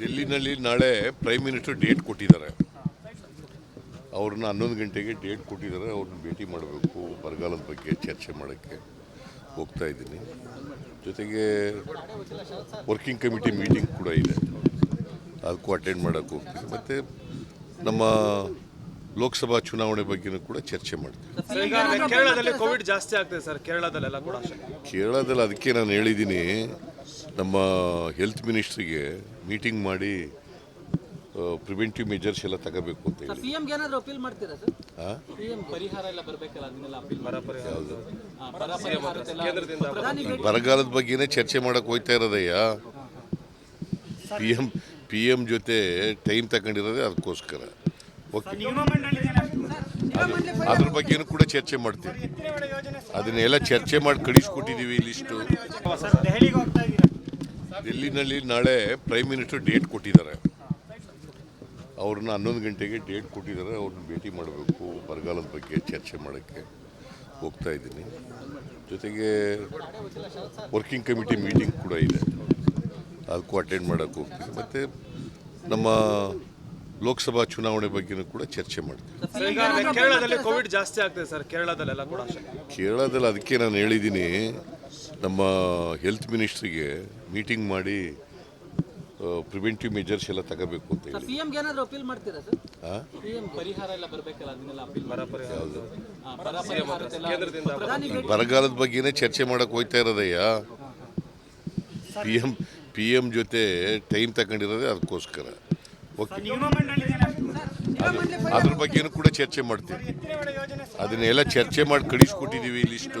ದಿಲ್ಲಿನಲ್ಲಿ ನಾಳೆ prime minister date ಕೊಟ್ಟಿದ್ದಾರೆ. ಅವ್ರನ್ನ ಹನ್ನೊಂದು ಗಂಟೆಗೆ ಡೇಟ್ ಕೊಟ್ಟಿದ್ದಾರೆ. ಅವ್ರನ್ನ ಭೇಟಿ ಮಾಡಬೇಕು ಬರಗಾಲದ ಬಗ್ಗೆ ಚರ್ಚೆ ಮಾಡೋಕ್ಕೆ ಹೋಗ್ತಾ ಇದ್ದೀನಿ. ಜೊತೆಗೆ ವರ್ಕಿಂಗ್ ಕಮಿಟಿ ಮೀಟಿಂಗ್ ಕೂಡ ಇದೆ. ಅದಕ್ಕೂ ಅಟೆಂಡ್ ಮಾಡೋಕ್ಕೆ ಹೋಗ್ತೀನಿ. ಮತ್ತು ನಮ್ಮ ಲೋಕಸಭಾ ಚುನಾವಣೆ ಬಗ್ಗೆನೂ ಕೂಡ ಚರ್ಚೆ ಮಾಡ್ತೀನಿ. ಸರ್, ಕೇರಳದಲ್ಲಿ ಕೋವಿಡ್ ಜಾಸ್ತಿ ಆಗ್ತಿದೆ ಸರ್ ಕೇರಳದಲ್ಲೆಲ್ಲ ಕೂಡ. ಕೇರಳದಲ್ಲಿ ಅದಕ್ಕೆ ನಾನು ಹೇಳಿದ್ದೀನಿ. ನಮ್ಮ ಹೆಲ್ತ್ ಮಿನಿಸ್ಟ್ರಿಗೆ ಮೀಟಿಂಗ್ ಮಾಡಿ ಪ್ರಿವೆಂಟಿವ್ ಮೆಜರ್ಸ್ ಎಲ್ಲ ತಗೋಬೇಕು ಅಂತ ಹೇಳಿ. ಏನಾದರೂ ಅಪೀಲ್ ಮಾಡ್ತೀರಾ ಸರ್? ಆ? ಪಿಎಂ ಪರಿಹಾರ ಎಲ್ಲ ಬರಬೇಕಲ್ಲ ಅದನ್ನೆಲ್ಲ ಅಪೀಲ್ ಯಾವುದು? ಬರಗಾಲದ ಬಗ್ಗೆನೇ ಚರ್ಚೆ ಮಾಡಕ್ಕೆ ಹೋಗ್ತಾ ಇರೋದಯ್ಯ. ಪಿ ಎಂ ಪಿ ಎಂ ಜೊತೆ ಟೈಮ್ ತಗೊಂಡಿರೋದೇ ಅದಕ್ಕೋಸ್ಕರ. ಓಕೆ ಅದ್ರ ಬಗ್ಗೆನೂ ಕೂಡ ಚರ್ಚೆ ಮಾಡ್ತೀವಿ. ಅದನ್ನೆಲ್ಲ ಚರ್ಚೆ ಮಾಡಿ ಕಳಿಸ್ಕೊಟ್ಟಿದ್ದೀವಿ ಲಿಸ್ಟು ದಿಲ್ಲಿನಲ್ಲಿ ನಾಳೆ ಪ್ರೈಮ್ ಮಿನಿಸ್ಟರ್ ಡೇಟ್ ಕೊಟ್ಟಿದ್ದಾರೆ. ಅವ್ರನ್ನ ಹನ್ನೊಂದು ಗಂಟೆಗೆ ಡೇಟ್ ಕೊಟ್ಟಿದ್ದಾರೆ. ಅವ್ರನ್ನ ಭೇಟಿ ಮಾಡಬೇಕು. ಬರಗಾಲದ ಬಗ್ಗೆ ಚರ್ಚೆ ಮಾಡೋಕ್ಕೆ ಹೋಗ್ತಾ ಇದ್ದೀನಿ. ಜೊತೆಗೆ ವರ್ಕಿಂಗ್ ಕಮಿಟಿ ಮೀಟಿಂಗ್ ಕೂಡ ಇದೆ. ಅದಕ್ಕೂ ಅಟೆಂಡ್ ಮಾಡೋಕ್ಕೆ ಹೋಗ್ತೀನಿ. ಮತ್ತು ನಮ್ಮ ಲೋಕಸಭಾ ಚುನಾವಣೆ ಬಗ್ಗೆನೂ ಕೂಡ ಚರ್ಚೆ ಮಾಡ್ತೀನಿ. ಸರ್, ಕೇರಳದಲ್ಲಿ ಕೋವಿಡ್ ಜಾಸ್ತಿ ಆಗ್ತಿದೆ ಸರ್. ಕೇರಳದಲ್ಲೆಲ್ಲ ಕೂಡ ಕೇರಳದಲ್ಲಿ ಅದಕ್ಕೆ ನಾನು ಹೇಳಿದ್ದೀನಿ. ನಮ್ಮ ಹೆಲ್ತ್ ಮಿನಿಸ್ಟ್ರಿಗೆ ಮೀಟಿಂಗ್ ಮಾಡಿ ಪ್ರಿವೆಂಟಿವ್ ಮೆಜರ್ಸ್ ಎಲ್ಲ ತಗೋಬೇಕು ಅಂತ ಹೇಳಿ. ಪಿಎಂಗೆ ಏನಾದ್ರು ಅಪೀಲ್ ಮಾಡ್ತೀರಾ ಸರ್ ಆ? ಪಿಎಂ ಪರಿಹಾರ ಎಲ್ಲ ಬರಬೇಕಲ್ಲ ಅದನ್ನೆಲ್ಲ ಅಪೀಲ್ ಯಾವುದು? ಕೇಂದ್ರದಿಂದ ಪ್ರಧಾನಿ ಭೇಟಿ ಬರಗಾಲದ ಬಗ್ಗೆನೇ ಚರ್ಚೆ ಮಾಡಕ್ಕೆ ಹೋಗ್ತಾ ಇರೋದಯ್ಯ. ಪಿ ಎಂ ಪಿ ಎಂ ಜೊತೆ ಟೈಮ್ ತಗೊಂಡಿರೋದೇ ಅದಕ್ಕೋಸ್ಕರ ಓಕೆ ಅದ್ರ ಬಗ್ಗೆನೂ ಕೂಡ ಚರ್ಚೆ ಮಾಡ್ತೀವಿ. ಅದನ್ನೆಲ್ಲ ಚರ್ಚೆ ಮಾಡಿ ಕಳಿಸ್ಕೊಟ್ಟಿದ್ದೀವಿ ಲಿಸ್ಟು